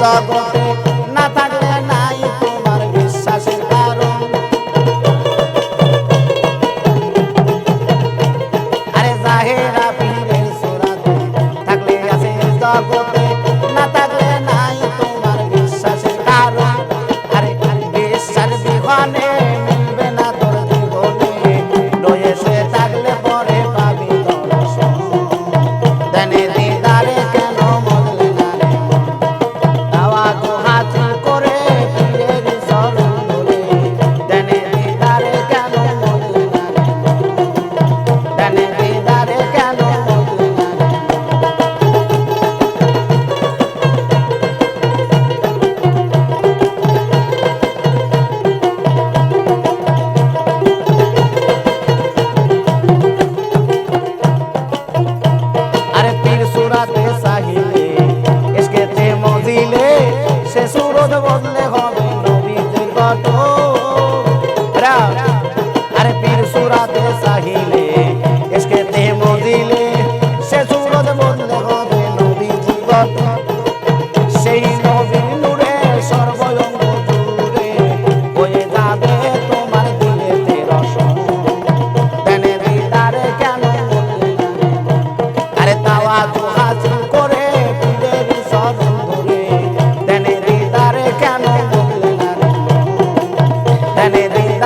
d'água সে সুরজ বদলে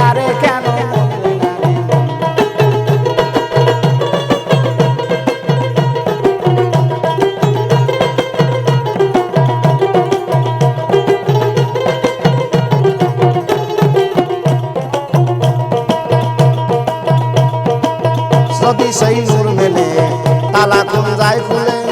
তারে কেন? যদি সেই নূর মেলে তালা কোন যায় খুলে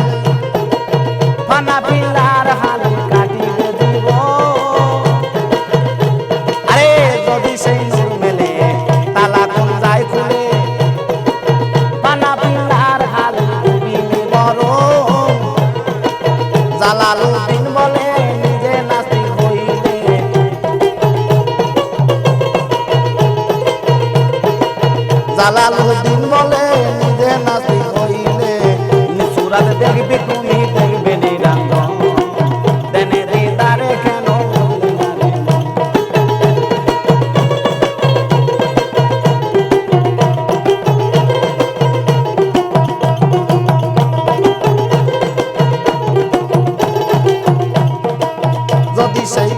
জালাল উদ্দিন বলে, নিজে নাসি হইলে সুরাত দেখবে, তুমি দেখবে নিরাঙ্গ দেনে দিদারে কেন যদি সেই